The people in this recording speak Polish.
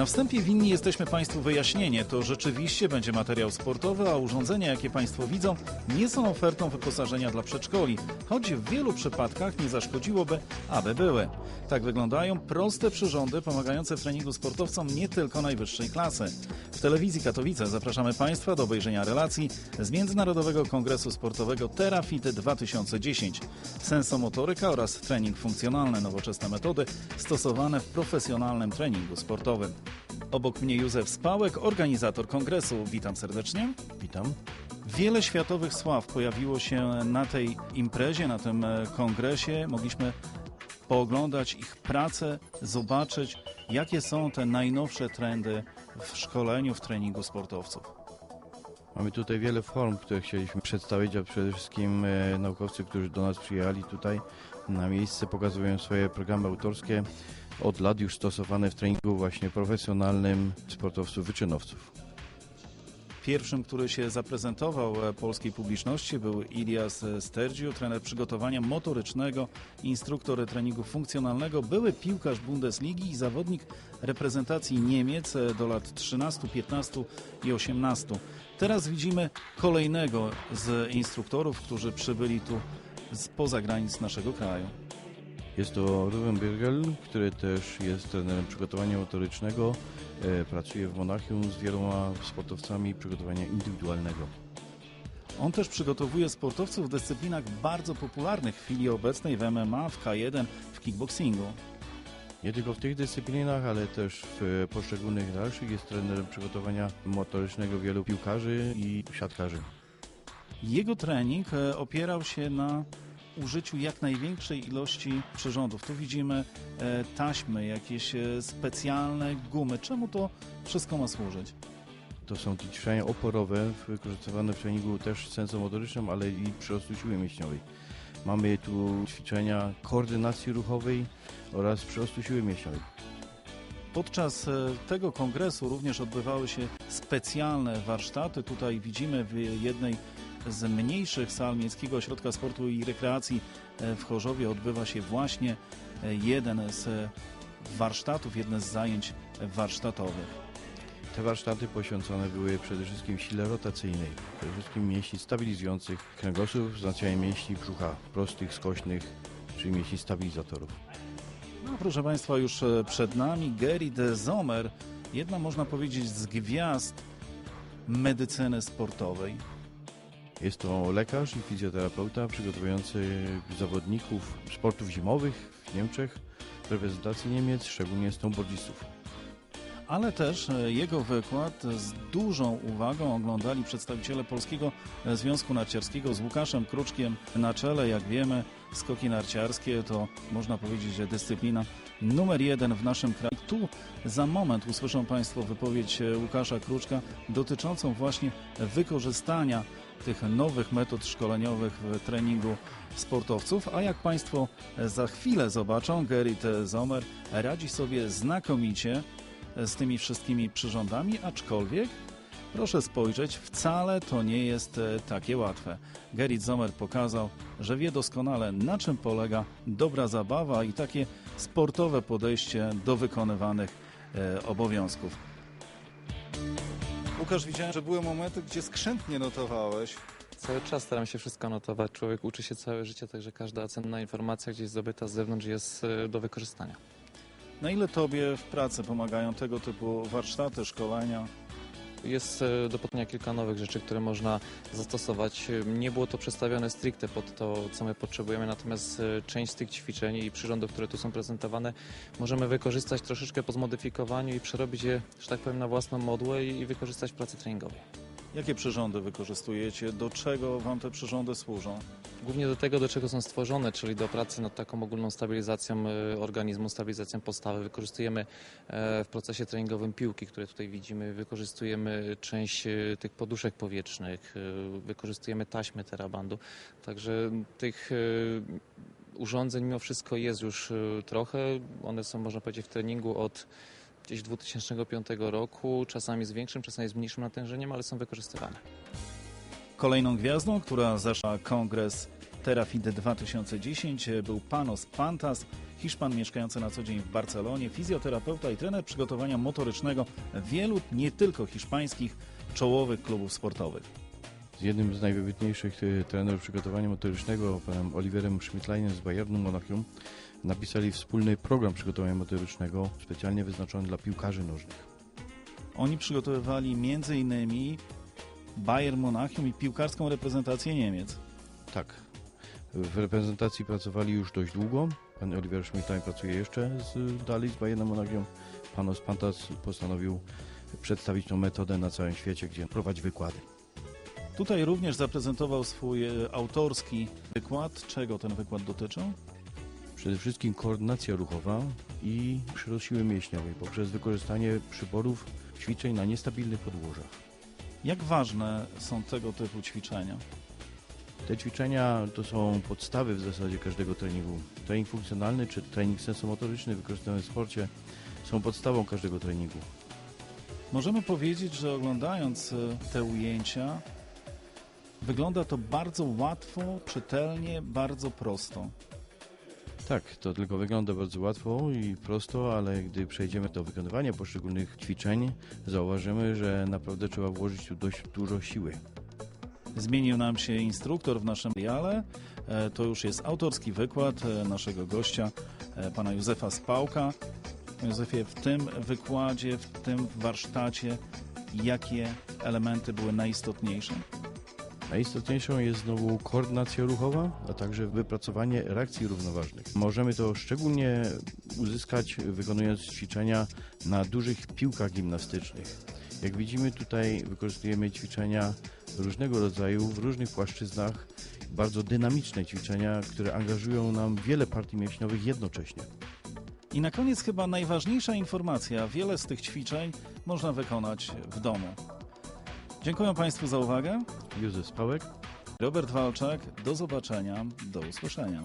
Na wstępie winni jesteśmy Państwu wyjaśnienie. To rzeczywiście będzie materiał sportowy, a urządzenia, jakie Państwo widzą, nie są ofertą wyposażenia dla przedszkoli, choć w wielu przypadkach nie zaszkodziłoby, aby były. Tak wyglądają proste przyrządy pomagające w treningu sportowcom nie tylko najwyższej klasy. W telewizji Katowice zapraszamy Państwa do obejrzenia relacji z Międzynarodowego Kongresu Sportowego TerraFit 2010. Sensomotoryka oraz trening funkcjonalny, nowoczesne metody stosowane w profesjonalnym treningu sportowym. Obok mnie Józef Spałek, organizator kongresu. Witam serdecznie. Witam. Wiele światowych sław pojawiło się na tej imprezie, na tym e, kongresie. Mogliśmy pooglądać ich pracę, zobaczyć, jakie są te najnowsze trendy w szkoleniu, w treningu sportowców. Mamy tutaj wiele form, które chcieliśmy przedstawić, a przede wszystkim e, naukowcy, którzy do nas przyjechali tutaj na miejsce, pokazują swoje programy autorskie od lat już stosowane w treningu właśnie profesjonalnym sportowców, wyczynowców. Pierwszym, który się zaprezentował e, polskiej publiczności był Ilias Stergiu, trener przygotowania motorycznego, instruktor treningu funkcjonalnego, były piłkarz Bundesligi i zawodnik reprezentacji Niemiec e, do lat 13, 15 i 18. Teraz widzimy kolejnego z instruktorów, którzy przybyli tu spoza granic naszego kraju. Jest to Ruben Birgel, który też jest trenerem przygotowania motorycznego. E, pracuje w Monachium z wieloma sportowcami przygotowania indywidualnego. On też przygotowuje sportowców w dyscyplinach bardzo popularnych w chwili obecnej w MMA, w K1, w kickboxingu. Nie tylko w tych dyscyplinach, ale też w poszczególnych dalszych jest trenerem przygotowania motorycznego wielu piłkarzy i siatkarzy. Jego trening e, opierał się na użyciu jak największej ilości przyrządów. Tu widzimy e, taśmy, jakieś e, specjalne gumy. Czemu to wszystko ma służyć? To są ćwiczenia oporowe, wykorzystywane w treningu też sensomotorycznym, ale i przyrostu siły mięśniowej. Mamy tu ćwiczenia koordynacji ruchowej oraz przyrostu siły mięśniowej. Podczas e, tego kongresu również odbywały się specjalne warsztaty. Tutaj widzimy w jednej z mniejszych sal Miejskiego Ośrodka Sportu i Rekreacji e, w Chorzowie odbywa się właśnie e, jeden z warsztatów, jedne z zajęć warsztatowych. Te warsztaty poświęcone były przede wszystkim sile rotacyjnej, przede wszystkim mięśni stabilizujących kręgosłup, wzmacnianie mięśni brzucha prostych, skośnych, czyli mięśni stabilizatorów. No, proszę Państwa, już e, przed nami de Zomer, jedna można powiedzieć z gwiazd medycyny sportowej. Jest to lekarz i fizjoterapeuta przygotowujący zawodników sportów zimowych w Niemczech, reprezentacji Niemiec, szczególnie snowboardzistów. Ale też e, jego wykład z dużą uwagą oglądali przedstawiciele Polskiego Związku Narciarskiego z Łukaszem Kruczkiem na czele. Jak wiemy, skoki narciarskie to można powiedzieć, że dyscyplina numer jeden w naszym kraju. Tu za moment usłyszą Państwo wypowiedź e, Łukasza Kruczka dotyczącą właśnie wykorzystania tych nowych metod szkoleniowych w treningu sportowców, a jak Państwo za chwilę zobaczą, Gerrit Zomer radzi sobie znakomicie z tymi wszystkimi przyrządami, aczkolwiek proszę spojrzeć, wcale to nie jest e, takie łatwe. Gerrit Zomer pokazał, że wie doskonale na czym polega dobra zabawa i takie sportowe podejście do wykonywanych e, obowiązków. Łukasz, widziałem, że były momenty, gdzie skrzętnie notowałeś. Cały czas staram się wszystko notować. Człowiek uczy się całe życie, także każda cenna informacja gdzieś zdobyta z zewnątrz jest e, do wykorzystania. Na ile Tobie w pracy pomagają tego typu warsztaty, szkolenia? Jest e, do poznania kilka nowych rzeczy, które można zastosować. Nie było to przestawione stricte pod to, co my potrzebujemy, natomiast e, część z tych ćwiczeń i przyrządów, które tu są prezentowane, możemy wykorzystać troszeczkę po zmodyfikowaniu i przerobić je, że tak powiem, na własną modłę i wykorzystać w pracy treningowej. Jakie przyrządy wykorzystujecie? Do czego Wam te przyrządy służą? Głównie do tego, do czego są stworzone, czyli do pracy nad taką ogólną stabilizacją e, organizmu, stabilizacją postawy. Wykorzystujemy e, w procesie treningowym piłki, które tutaj widzimy, wykorzystujemy część e, tych poduszek powietrznych, wykorzystujemy taśmy terabandu. Także tych urządzeń mimo wszystko jest już trochę. One są, można powiedzieć, w treningu od gdzieś 2005 roku, czasami z większym, czasami z mniejszym natężeniem, ale są wykorzystywane. Kolejną gwiazdą, która zaszła kongres Terafit 2010 był Panos Pantas, Hiszpan mieszkający na co dzień w Barcelonie, fizjoterapeuta i trener przygotowania motorycznego wielu, nie tylko hiszpańskich, czołowych klubów sportowych. Z jednym z najwybitniejszych e, trenerów przygotowania motorycznego, panem Oliverem Schmidtleinem z Bayernu Monachium, napisali wspólny program przygotowania motorycznego specjalnie wyznaczony dla piłkarzy nożnych. Oni przygotowywali m.in. Bayern Monachium i piłkarską reprezentację Niemiec. Tak. W reprezentacji pracowali już dość długo. Pan Oliver Schmidtlein pracuje jeszcze z, dalej z Bayernem Monachium. Panos Pantas postanowił przedstawić tą metodę na całym świecie, gdzie prowadzi wykłady. Tutaj również zaprezentował swój e, autorski wykład. Czego ten wykład dotyczył? Przede wszystkim koordynacja ruchowa i przyrost siły mięśniowej poprzez wykorzystanie przyborów ćwiczeń na niestabilnych podłożach. Jak ważne są tego typu ćwiczenia? Te ćwiczenia to są podstawy w zasadzie każdego treningu. Trening funkcjonalny czy trening sensomotoryczny wykorzystany w sporcie są podstawą każdego treningu. Możemy powiedzieć, że oglądając e, te ujęcia, wygląda to bardzo łatwo, czytelnie, bardzo prosto. Tak, to tylko wygląda bardzo łatwo i prosto, ale gdy przejdziemy do wykonywania poszczególnych ćwiczeń, zauważymy, że naprawdę trzeba włożyć tu dość dużo siły. Zmienił nam się instruktor w naszym seriale. E, To już jest autorski wykład e, naszego gościa, e, pana Józefa Spałka. Józefie, w tym wykładzie, w tym warsztacie, jakie elementy były najistotniejsze? Najistotniejszą jest znowu koordynacja ruchowa, a także wypracowanie reakcji równoważnych. Możemy to szczególnie uzyskać wykonując ćwiczenia na dużych piłkach gimnastycznych. Jak widzimy tutaj wykorzystujemy ćwiczenia różnego rodzaju, w różnych płaszczyznach, bardzo dynamiczne ćwiczenia, które angażują nam wiele partii mięśniowych jednocześnie. I na koniec chyba najważniejsza informacja. Wiele z tych ćwiczeń można wykonać w domu. Dziękuję Państwu za uwagę. Józef Spałek, Robert Walczak, do zobaczenia, do usłyszenia.